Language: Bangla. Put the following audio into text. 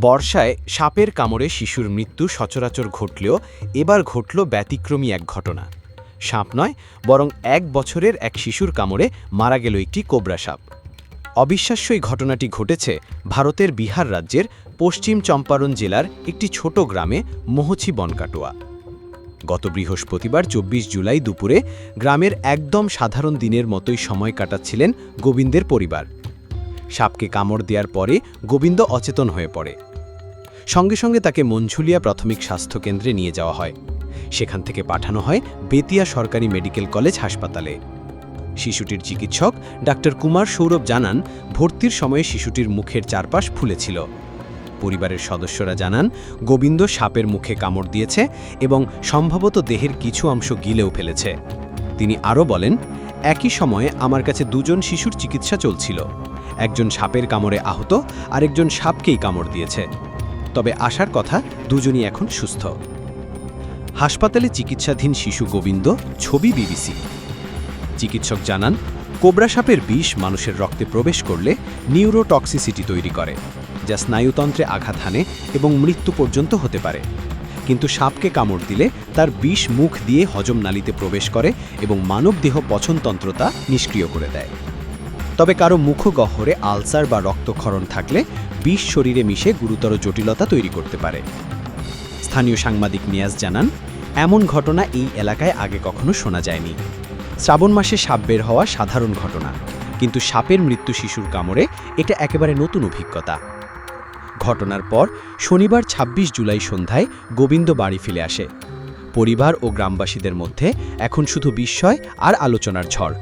বর্ষায় সাপের কামড়ে শিশুর মৃত্যু সচরাচর ঘটলেও এবার ঘটল ব্যতিক্রমী এক ঘটনা। সাপ নয়, বরং এক বছরের এক শিশুর কামড়ে মারা গেল একটি কোবরা সাপ। অবিশ্বাস্য এই ঘটনাটি ঘটেছে ভারতের বিহার রাজ্যের পশ্চিম চম্পারণ জেলার একটি ছোট গ্রামে মোহচি বনকাটোয়া। গত বৃহস্পতিবার চব্বিশ জুলাই দুপুরে গ্রামের একদম সাধারণ দিনের মতোই সময় কাটাচ্ছিলেন গোবিন্দের পরিবার। সাপকে কামড় দেওয়ার পরে গোবিন্দ অচেতন হয়ে পড়ে। সঙ্গে সঙ্গে তাকে মঞ্ঝুলিয়া প্রাথমিক স্বাস্থ্যকেন্দ্রে নিয়ে যাওয়া হয়। সেখান থেকে পাঠানো হয় বেতিয়া সরকারি মেডিকেল কলেজ হাসপাতালে। শিশুটির চিকিৎসক ডাক্তার কুমার সৌরভ জানান, ভর্তির সময়ে শিশুটির মুখের চারপাশ ফুলেছিল। পরিবারের সদস্যরা জানান, গোবিন্দ সাপের মুখে কামড় দিয়েছে এবং সম্ভবত দেহের কিছু অংশ গিলেও ফেলেছে। তিনি আরও বলেন, একই সময়ে আমার কাছে দুজন শিশুর চিকিৎসা চলছিল। একজন সাপের কামড়ে আহত, আরেকজন সাপকেই কামড় দিয়েছে। তবে আসার কথা, দুজনই এখন সুস্থ। হাসপাতালে চিকিৎসাধীন শিশু গোবিন্দ, ছবি বিবিসি। চিকিৎসক জানান, কোবরা সাপের বিষ মানুষের রক্তে প্রবেশ করলে নিউরোটক্সিসিটি তৈরি করে, যা স্নায়ুতন্ত্রে আঘাত হানে এবং মৃত্যু পর্যন্ত হতে পারে। কিন্তু সাপকে কামড় দিলে তার বিষ মুখ দিয়ে হজম নালীতে প্রবেশ করে এবং মানবদেহ পছনতন্ত্রতা নিষ্ক্রিয় করে দেয়। তবে কারও মুখগহ্বরে আলসার বা রক্তক্ষরণ থাকলে বিষ শরীরে মিশে গুরুতর জটিলতা তৈরি করতে পারে। স্থানীয় সাংবাদিক নিয়াজ জানান, এমন ঘটনা এই এলাকায় আগে কখনো শোনা যায়নি। শ্রাবণ মাসে সাপ বের হওয়া সাধারণ ঘটনা, কিন্তু সাপের মৃত্যু শিশুর কামড়ে এটা একেবারে নতুন অভিজ্ঞতা। ঘটনার পর শনিবার ২৬ জুলাই সন্ধ্যায় গোবিন্দ বাড়ি ফিরে আসে। পরিবার ও গ্রামবাসীদের মধ্যে এখন শুধু বিস্ময় আর আলোচনার ঝড়।